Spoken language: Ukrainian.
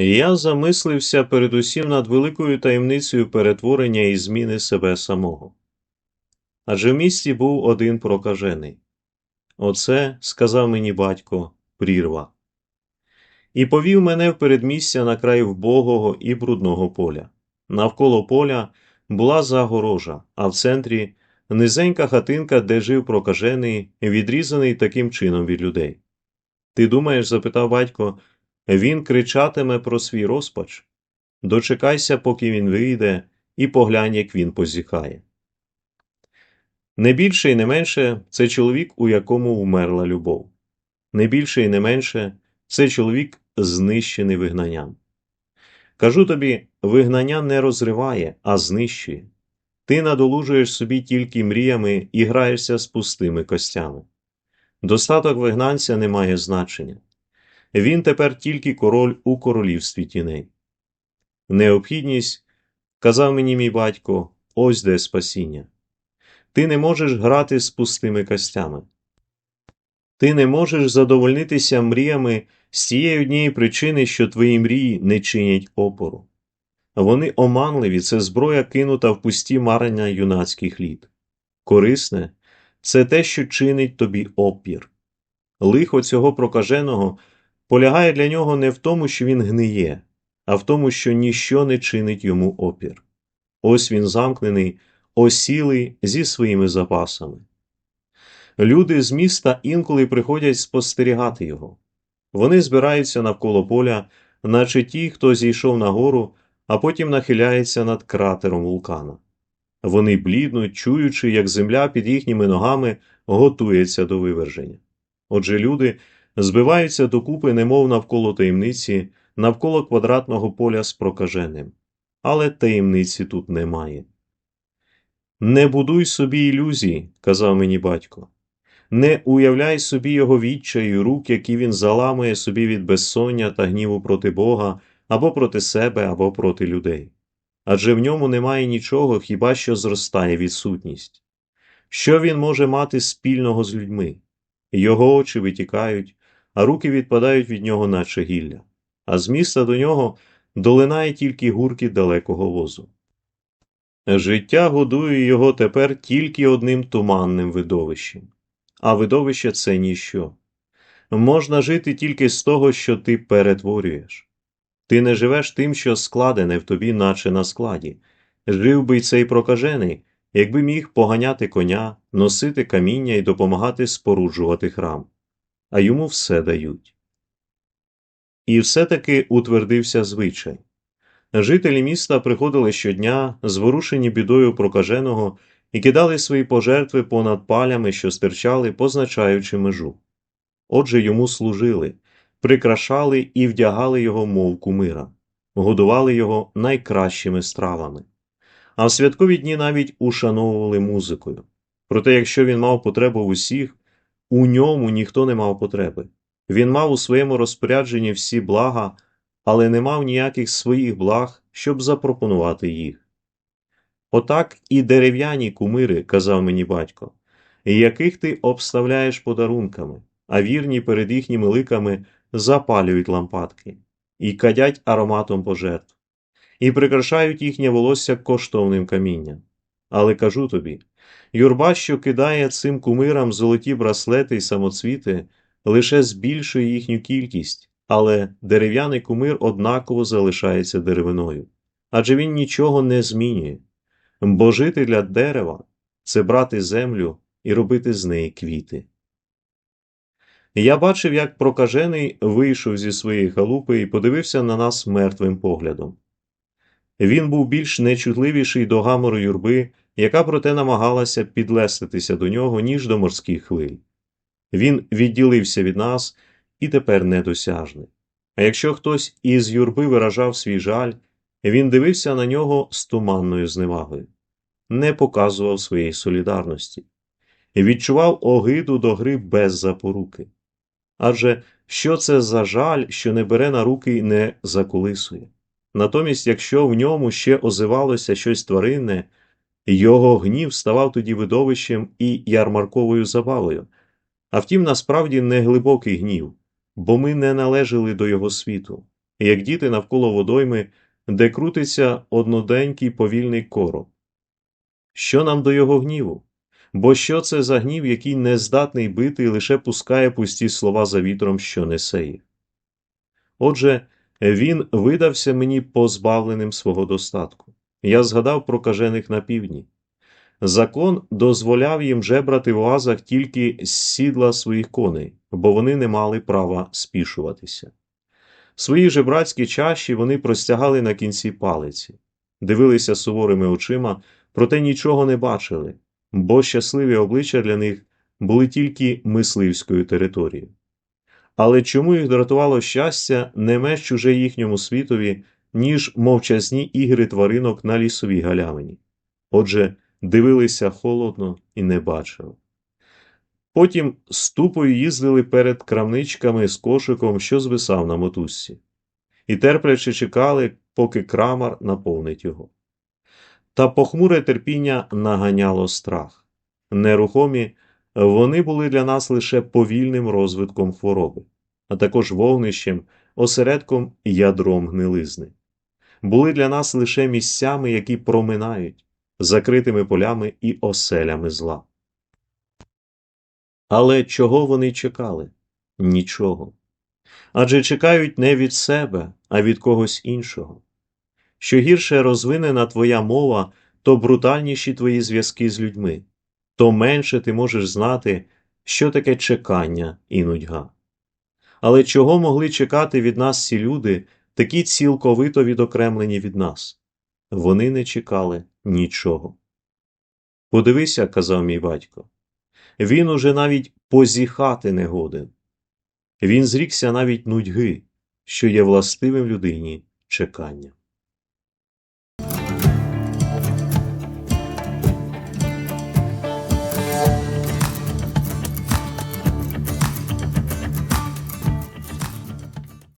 Я замислився передусім над великою таємницею перетворення і зміни себе самого. Адже в місті був один прокажений. Оце, сказав мені батько, прірва. І повів мене в передмістя на край вбогого і брудного поля. Навколо поля була загорожа, а в центрі низенька хатинка, де жив прокажений, відрізаний таким чином від людей. Ти думаєш, запитав батько, він кричатиме про свій розпач? Дочекайся, поки він вийде, і поглянь, як він позіхає. Не більше і не менше це чоловік, у якому вмерла любов. Не більше і не менше це чоловік, знищений вигнанням. Кажу тобі, вигнання не розриває, а знищує. Ти надолужуєш собі тільки мріями і граєшся з пустими костями. Достаток вигнанця не має значення. Він тепер тільки король у королівстві тіней. Необхідність, казав мені мій батько, ось де спасіння. Ти не можеш грати з пустими костями. Ти не можеш задовольнитися мріями з тієї однієї причини, що твої мрії не чинять опору. Вони оманливі, це зброя кинута в пусті марення юнацьких літ. Корисне це те, що чинить тобі опір. Лихо цього прокаженого полягає для нього не в тому, що він гниє, а в тому, що ніщо не чинить йому опір. Ось він замкнений, осілий зі своїми запасами. Люди з міста інколи приходять спостерігати його. Вони збираються навколо поля, наче ті, хто зійшов на гору, а потім нахиляється над кратером вулкана. Вони бліднуть, чуючи, як земля під їхніми ногами готується до виверження. Отже, люди збиваються докупи, немов навколо таємниці, навколо квадратного поля з прокаженим. Але таємниці тут немає. Не будуй собі ілюзій, казав мені батько. Не уявляй собі його відчаю рук, які він заламує собі від безсоння та гніву проти Бога або проти себе, або проти людей. Адже в ньому немає нічого, хіба що зростає відсутність. Що він може мати спільного з людьми? Його очі витікають, а руки відпадають від нього, наче гілля, а з міста до нього долинає тільки гурки далекого возу. Життя годує його тепер тільки одним туманним видовищем, а видовище це ніщо. Можна жити тільки з того, що ти перетворюєш. Ти не живеш тим, що складене в тобі, наче на складі. Жив би й цей прокажений, якби міг поганяти коня, носити каміння і допомагати споруджувати храм, а йому все дають. І все-таки утвердився звичай. Жителі міста приходили щодня, зворушені бідою прокаженого, і кидали свої пожертви понад палями, що стирчали, позначаючи межу. Отже, йому служили, прикрашали і вдягали його, мов кумира, годували його найкращими стравами. А в святкові дні навіть ушановували музикою. Проте, якщо він мав потребу в усіх, у ньому ніхто не мав потреби. Він мав у своєму розпорядженні всі блага, але не мав ніяких своїх благ, щоб запропонувати їх. Отак і дерев'яні кумири, казав мені батько, яких ти обставляєш подарунками, а вірні перед їхніми ликами запалюють лампадки і кадять ароматом пожертв, і прикрашають їхнє волосся коштовним камінням. Але кажу тобі юрба, що кидає цим кумирам золоті браслети й самоцвіти, лише збільшує їхню кількість, але дерев'яний кумир однаково залишається деревиною, адже він нічого не змінює. Бо жити для дерева це брати землю і робити з неї квіти. Я бачив, як прокажений вийшов зі своєї халупи і подивився на нас мертвим поглядом. Він був більш нечутливіший до гамору юрби, яка проте намагалася підлеститися до нього, ніж до морських хвиль. Він відділився від нас і тепер недосяжний. А якщо хтось із юрби виражав свій жаль, він дивився на нього з туманною зневагою, не показував своєї солідарності, відчував огиду до гри без запоруки. Адже що це за жаль, що не бере на руки і не заколисує? Натомість, якщо в ньому ще озивалося щось тваринне, його гнів ставав тоді видовищем і ярмарковою забавою. А втім, насправді не глибокий гнів, бо ми не належали до його світу. як діти навколо водойми, де крутиться одноденький повільний короб. Що нам до його гніву? Бо що це за гнів, який не здатний бити і лише пускає пусті слова за вітром, що несе їх? Отже, він видався мені позбавленим свого достатку. Я згадав про кажених на півдні. Закон дозволяв їм жебрати в оазах тільки з сідла своїх коней, бо вони не мали права спішуватися. Свої жебрацькі чаші вони простягали на кінці палиці, дивилися суворими очима, проте нічого не бачили, бо щасливі обличчя для них були тільки мисливською територією. Але чому їх дратувало щастя не менш чуже їхньому світові, ніж мовчазні ігри тваринок на лісовій галявині? Отже, дивилися холодно і не бачили. Потім ступою їздили перед крамничками з кошиком, що звисав на мотузці, і терпляче чекали, поки крамар наповнить його. Та похмуре терпіння наганяло страх. Нерухомі вони були для нас лише повільним розвитком хвороби, а також вогнищем, осередком і ядром гнилизни. Були для нас лише місцями, які проминають, закритими полями і оселями зла. Але чого вони чекали? Нічого. Адже чекають не від себе, а від когось іншого. Що гірше розвинена твоя мова, то брутальніші твої зв'язки з людьми, то менше ти можеш знати, що таке чекання і нудьга. Але чого могли чекати від нас ці люди, такі цілковито відокремлені від нас? Вони не чекали нічого. Подивися, казав мій батько, він уже навіть позіхати не годен. Він зрікся навіть нудьги, що є властивим людині чекання.